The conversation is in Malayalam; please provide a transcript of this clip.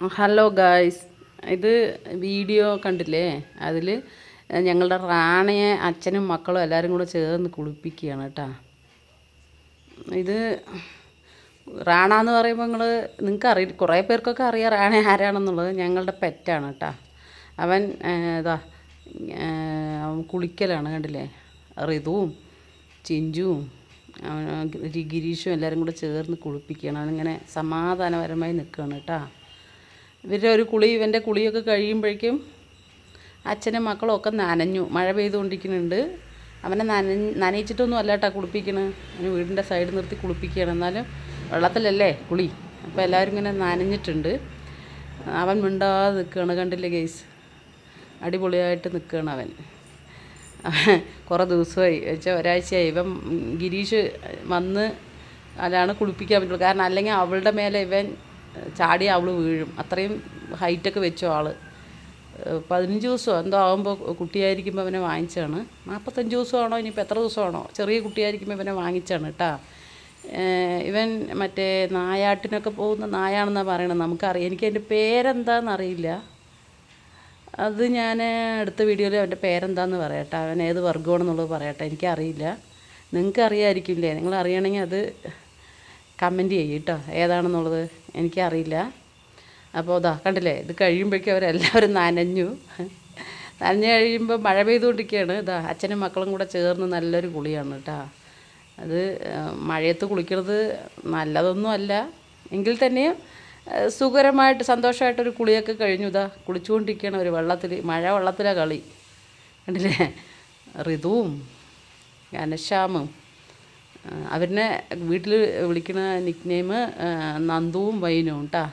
ഹലോ ഗായ്സ് ഇത് വീഡിയോ കണ്ടില്ലേ? അതിൽ ഞങ്ങളുടെ റാണയെ അച്ഛനും മക്കളും എല്ലാവരും കൂടെ ചേർന്ന് കുളിപ്പിക്കുകയാണ് കേട്ടോ. ഇത് റാണ എന്ന് പറയുമ്പോൾ നിങ്ങൾ നിങ്ങൾക്ക് അറിയ കുറേ പേർക്കൊക്കെ അറിയാം റാണ ആരാണെന്നുള്ളത്. ഞങ്ങളുടെ പെറ്റാണ് കേട്ടോ. അവൻ ഇതാ അവൻ കുളിക്കലാണ് കണ്ടില്ലേ? ഋതുവും ചിഞ്ചുവും അവൻ ഗിരീഷും എല്ലാവരും കൂടെ ചേർന്ന് കുളിപ്പിക്കുകയാണ്. അവനിങ്ങനെ സമാധാനപരമായി നിൽക്കുകയാണ് കേട്ടോ. ഇവരുടെ ഒരു കുളി ഇവന്റെ കുളിയൊക്കെ കഴിയുമ്പോഴേക്കും അച്ഛനും മക്കളും ഒക്കെ നനഞ്ഞു. മഴ പെയ്തുകൊണ്ടിരിക്കുന്നുണ്ട്. അവനെ നന നനയിച്ചിട്ടൊന്നും അല്ല കേട്ടോ കുളിപ്പിക്കണ്. അവന് വീടിന്റെ സൈഡ് നിർത്തി കുളിപ്പിക്കുകയാണ്. എന്നാലും വെള്ളത്തിലല്ലേ കുളി. അപ്പോൾ എല്ലാവരും ഇങ്ങനെ നനഞ്ഞിട്ടുണ്ട്. അവൻ മിണ്ടാതെ നിൽക്കുകയാണ്. കണ്ടില്ലേ ഗെയ്സ് അടിപൊളിയായിട്ട് നിൽക്കുകയാണ് അവൻ. കുറേ ദിവസമായി. വെച്ചാൽ ഒരാഴ്ചയായി. ഇവൻ ഗിരീഷ് വന്ന് അതാണ് കുളിപ്പിക്കാൻ പറ്റുള്ളൂ. കാരണം അല്ലെങ്കിൽ അവളുടെ മേലെ ഇവൻ ചാടി അവൾ വീഴും. അത്രയും ഹൈറ്റൊക്കെ വെച്ചു ആൾ പതിനഞ്ച് ദിവസമോ എന്തോ ആകുമ്പോൾ കുട്ടിയായിരിക്കുമ്പോൾ അവനെ വാങ്ങിച്ചാണ് നാൽപ്പത്തഞ്ച് ദിവസമാണോ? ഇനിയിപ്പോൾ എത്ര ദിവസമാണോ? ചെറിയ കുട്ടിയായിരിക്കുമ്പോൾ ഇവനെ വാങ്ങിച്ചാണ് കേട്ടോ. ഇവൻ മറ്റേ നായാട്ടിനൊക്കെ പോകുന്ന നായാണെന്നാണ് പറയണത്. നമുക്കറിയാം. എനിക്ക് അതിന്റെ പേരെന്താണെന്നറിയില്ല അത് ഞാൻ അടുത്ത വീഡിയോയിൽ അവന്റെ പേരെന്താന്ന് പറയട്ടെ അവൻ ഏത് വർഗമാണെന്നുള്ളത് പറയട്ടെ എനിക്കറിയില്ല. നിങ്ങൾക്ക് അറിയാമായിരിക്കില്ലേ നിങ്ങൾ അറിയണമെങ്കിൽ അത് കമന്റ് ചെയ്യും കേട്ടോ ഏതാണെന്നുള്ളത് എനിക്കറിയില്ല. അപ്പോൾ ഇതാ കണ്ടില്ലേ? ഇത് കഴിയുമ്പോഴേക്കും അവരെല്ലാവരും നനഞ്ഞു. നനഞ്ഞു കഴിയുമ്പോൾ മഴ പെയ്തുകൊണ്ടിരിക്കുകയാണ്. ഇതാ അച്ഛനും മക്കളും കൂടെ ചേർന്ന് നല്ലൊരു കുളിയാണ് കേട്ടോ അത് മഴയത്ത് കുളിക്കുന്നത് നല്ലതൊന്നും അല്ല എങ്കിൽ തന്നെയും സുഖകരമായിട്ട് സന്തോഷമായിട്ടൊരു കുളിയൊക്കെ കഴിഞ്ഞു. ഇതാ കുളിച്ചുകൊണ്ടിരിക്കുകയാണ് ഒരു വെള്ളത്തിൽ മഴ വെള്ളത്തിലാണ് കളി. കണ്ടില്ലേ? ഋതുവും ഘനശ്യാമും. അവരിനെ വീട്ടിൽ വിളിക്കുന്ന നിക്ക് നെയിം നന്ദുവും വൈനും കേട്ടാ